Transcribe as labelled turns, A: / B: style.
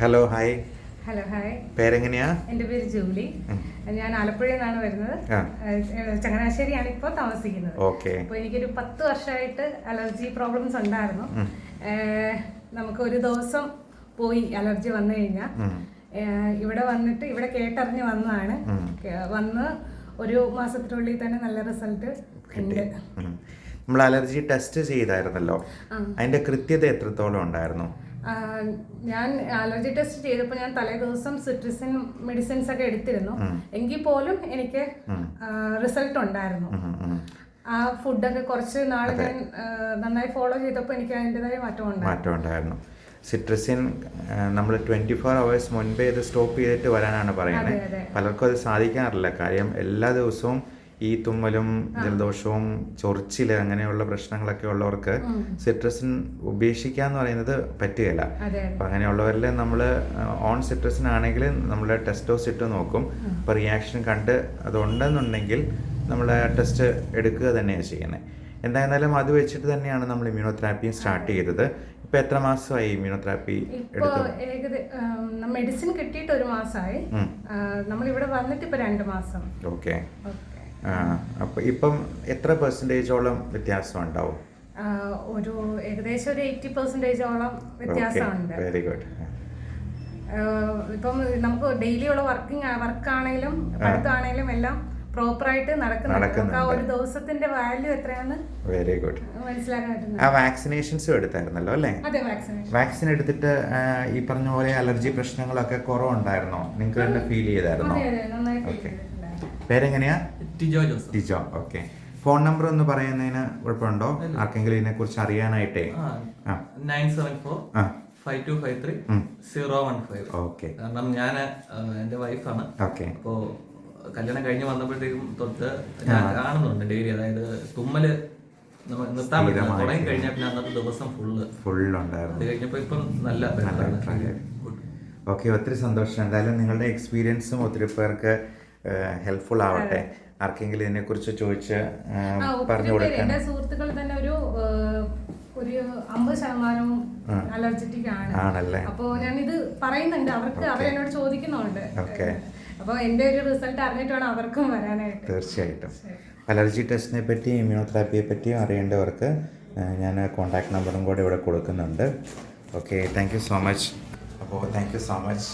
A: Hello hi
B: hello hi
A: പേരെങ്ങനെയാ?
B: എന്റെ പേര് ജൂലി. ഞാൻ ആലപ്പുഴയിൽ നിന്നാണ് വരുന്നത്. ചങ്ങനാശ്ശേരിയാണ് ഇപ്പോൾ താമസിക്കുന്നത്.
A: ഓക്കെ.
B: അപ്പോൾ എനിക്കൊരു പത്ത് വർഷമായിട്ട് അലർജി പ്രോബ്ലംസ് ഉണ്ടായിരുന്നു. നമുക്ക് ഒരു ദിവസം പോയി അലർജി വന്നു കഴിഞ്ഞാൽ ഇവിടെ വന്നിട്ട് ഇവിടെ കേട്ടറിഞ്ഞ് വന്നതാണ്. വന്ന് ഒരു മാസത്തിനുള്ളിൽ തന്നെ നല്ല റിസൾട്ട് ഉണ്ട്.
A: നമ്മൾ അലർജി ടെസ്റ്റ് ചെയ്തായിരുന്നല്ലോ. അതിന്റെ കൃത്യത എത്രത്തോളം ഉണ്ടായിരുന്നു?
B: ഞാൻ അലർജി ടെസ്റ്റ് ചെയ്തപ്പോൾ ഞാൻ തലേ ദിവസം സിട്രിസിൻ മെഡിസിൻസ് ഒക്കെ എടുത്തിരുന്നു. എങ്കിൽ പോലും എനിക്ക് റിസൾട്ട് ഉണ്ടായിരുന്നു. ആ ഫുഡൊക്കെ കുറച്ച് നാൾ ഞാൻ നന്നായി ഫോളോ ചെയ്തപ്പോൾ എനിക്ക് അതിന്റെതായ മാറ്റം ഉണ്ടായിരുന്നു
A: മാറ്റം ഉണ്ടായിരുന്നു. സിട്രസിൻ നമ്മൾ ട്വന്റി ഫോർ അവേഴ്സ് മുൻപേ ഇത് സ്റ്റോപ്പ് ചെയ്തിട്ട് വരാനാണ് പറയുന്നത്. പലർക്കും അത് സാധിക്കാറില്ല. കാര്യം എല്ലാ ദിവസവും ഈ തുമ്മലും ജലദോഷവും ചൊറിച്ചിൽ അങ്ങനെയുള്ള പ്രശ്നങ്ങളൊക്കെ ഉള്ളവർക്ക് സിട്രസിൻ ഉപേക്ഷിക്കാന്ന് പറയുന്നത് പറ്റുകയില്ല. അപ്പം അങ്ങനെയുള്ളവരിൽ നമ്മൾ ഓൺ സിട്രസിൻ ആണെങ്കിൽ നമ്മൾ ടെസ്റ്റോസ് ഇട്ട് നോക്കും. അപ്പോൾ റിയാക്ഷൻ കണ്ട് അതുണ്ടെന്നുണ്ടെങ്കിൽ നമ്മൾ ടെസ്റ്റ് എടുക്കുക തന്നെയാണ് ചെയ്യുന്നത് എന്തായിരുന്നാലും അത് വെച്ചിട്ട് തന്നെയാണ് നമ്മൾ ഇമ്മ്യൂണോതെറാപ്പി സ്റ്റാർട്ട് ചെയ്തത്. ഇപ്പൊ എത്ര മാസമായി ഇമ്മ്യൂണോതെറാപ്പി
B: മെഡിസിൻ കിട്ടിയിട്ട് ഒരു മാസമായി
A: നമ്മൾ
B: ഇവിടെ വന്നിട്ട് ഇപ്പൊ രണ്ട് മാസം.
A: ഓക്കെ. അപ്പോൾ ഇപ്പം എത്ര പെർസെന്റേജോളം വ്യത്യാസം ഉണ്ടാവും
B: ഒരു ഏകദേശം ഒരു എയ്റ്റി പെർസെന്റേജോളം വ്യത്യാസമുണ്ട്.
A: വെരി ഗുഡ്
B: ഇപ്പം നമുക്ക് ഡെയിലി ഉള്ള വർക്കിംഗ് വർക്കാണേലും പഠിത്തമാണേലും എല്ലാം പ്രോപ്പറായിട്ട് നടക്കുന്നുണ്ട്. നമുക്ക് ആ ഒരു ദിവസത്തിന്റെ വാല്യൂ എത്രയാണ്?
A: വെരി ഗുഡ്
B: മനസ്സിലാക്കാൻ
A: ആ വാക്സിനേഷൻസും എടുത്തായിരുന്നല്ലോ അല്ലേ?
B: അതെ വാക്സിനേഷൻ
A: വാക്സിൻ എടുത്തിട്ട് ഈ പറഞ്ഞ പോലെ അലർജി പ്രശ്നങ്ങളൊക്കെ കുറവുണ്ടായിരുന്നോ? നിങ്ങൾക്ക് ഫീൽ ചെയ്തായിരുന്നോ?
B: അതെ
A: പേരെങ്ങനെയാ?
C: Tijo Joseph.
A: Tijo okay. Phone number ഒന്ന് പറയുന്നതിന് കുഴപ്പമുണ്ടോ? ആർക്കെങ്കിലും ഇതിനെ കുറിച്ച് അറിയാനായിട്ടേ
C: nine seven four five two five three. Zero one five.
A: Okay.
C: കാരണം ഞാൻ എന്റെ വൈഫാണ്.
A: ഓക്കെ.
C: അപ്പോ കല്യാണം കഴിഞ്ഞ് വന്നപ്പോഴത്തേക്കും തൊട്ട് ഞാൻ കാണുന്നുണ്ട് ഡെയിലി. അതായത് തുമ്മൽ നിർത്താൻ പറ്റില്ല. തുടങ്ങി കഴിഞ്ഞാൽ പിന്നെ അന്നത്തെ ദിവസം ഫുള്ള്.
A: ഫുൾ
C: അത് കഴിഞ്ഞപ്പോ ഇപ്പം നല്ല.
A: ഓക്കെ ഒത്തിരി സന്തോഷം. എന്തായാലും നിങ്ങളുടെ എക്സ്പീരിയൻസും ഒത്തിരി പേർക്ക് ഹെൽപ്ഫുൾ ആവട്ടെ. ആർക്കെങ്കിലും ഇതിനെക്കുറിച്ച് ചോദിച്ച് പറഞ്ഞു കൊടുക്കാൻ.
B: എന്റെ സുഹൃത്തുക്കൾ തന്നെ ഒരു ഒരു അമ്പത് ശതമാനവും അലർജറ്റിക് ആണ്.
A: ആണല്ലേ?
B: അപ്പോൾ ഞാൻ ഇത് പറയുന്നുണ്ട്. അവർക്ക് അവരെന്നോട് ചോദിക്കുന്നുണ്ട്.
A: ഓക്കെ.
B: അപ്പോൾ എന്റെ ഒരു റിസൾട്ട് അറിഞ്ഞിട്ട് വേണം അവർക്കും വരാനായിട്ട്.
A: തീർച്ചയായിട്ടും. അലർജി ടെസ്റ്റിനെ പറ്റിയും ഇമ്മ്യൂണോതെറാപ്പിയെ പറ്റിയും അറിയേണ്ടവർക്ക് ഞാൻ കോൺടാക്ട് നമ്പറും കൂടെ ഇവിടെ കൊടുക്കുന്നുണ്ട്. Okay thank you so much അപ്പോൾ താങ്ക് യു സോ മച്ച്